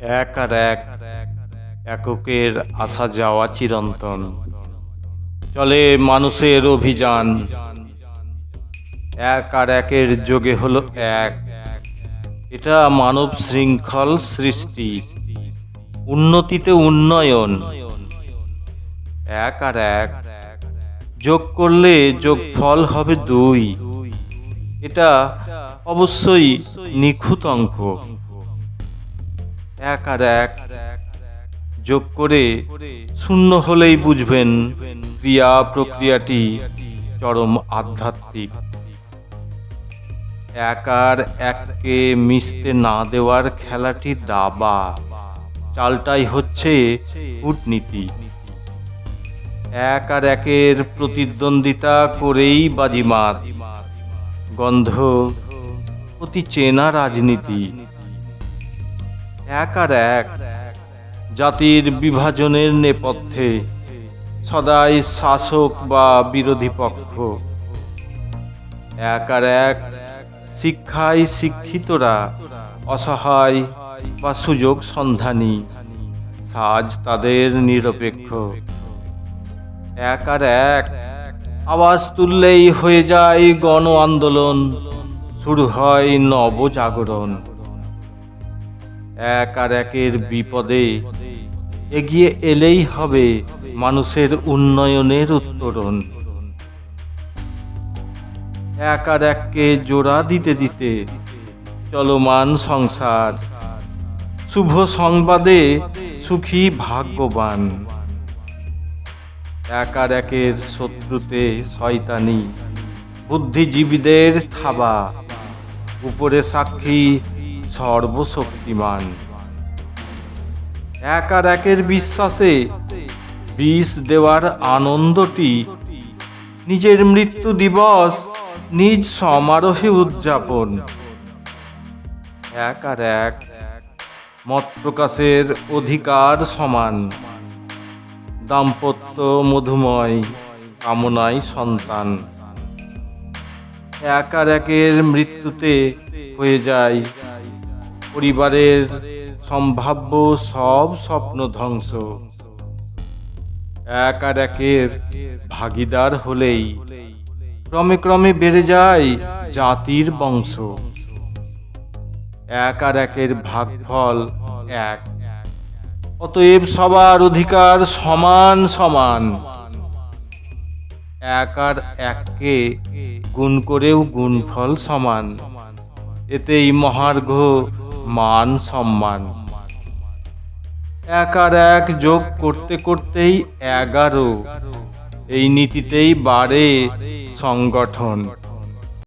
এক আর এক এককের আসা যাওয়া চিরন্তন। চলে মানুষের অভিযান। এক আর একের যোগে হলো এক। এটা মানব শৃঙ্খল সৃষ্টি। উন্নতিতে উন্নয়ন। এক আর এক যোগ করলে যোগ ফল হবে দুই। এটা অবশ্যই নিখুঁত অঙ্ক। এক আর এক। যোগ করে শূন্য হলেই বুঝবেন ক্রিয়া প্রক্রিয়াটি চরম আধ্যাত্মিক। এক আর এককে মিশতে না দেওয়ার খেলাটি দাবা। চালটাই হচ্ছে কূটনীতি। এক আর একের প্রতিদ্বন্দ্বিতা করেই বাজিমাত। গন্ধ অতি চেনা রাজনীতি। এক আর এক। জাতির বিভাজনের নেপথ্যে সদাই শাসক বা বিরোধী পক্ষ। এক আর এক শিক্ষায় শিক্ষিতরা, অসহায় বা সুযোগ সন্ধানী, সাজ তাদের নিরপেক্ষ। এক আর এক আওয়াজ তুললেই হয়ে যায় গণ আন্দোলন, শুরু হয় নবজাগরণ। এক আর একের বিপদে এগিয়ে এলেই হবে মানুষের উন্নয়নের উত্তরণ। এক আর এককে জোড়া দিতে দিতে চলমান সংসার, শুভ সংবাদে সুখী ভাগ্যবান। এক আর একের শত্রুতে শয়তানি, বুদ্ধিজীবীদের থাবা, উপরে সাক্ষী সর্বশক্তিমান। এক আর একের বিশ্বাসে বিষ দেওয়ার আনন্দটি নিজের মৃত্যু দিবস নিজ সমারোহে উদযাপন। এক আর এক মত প্রকাশের অধিকার সমান। দাম্পত্য মধুময় কামনায় সন্তান। এক আর একের মৃত্যুতে হয়ে যায় পরিবারের সম্ভাব্য সব স্বপ্ন ধ্বংস। এক আর একের ভাগিদার হলেই ক্রমে ক্রমে বেড়ে যায় জাতির বংশ। এক আর একের ভাগফল এক। অতএব সবার অধিকার সমান সমান। এক আর এককে গুণ করেও গুণফল সমান। এতেই মহার্ঘ মান সম্মান। এক আর এক যোগ করতে করতেই এগারো। এই নীতিতেই বাড়ে সংগঠন।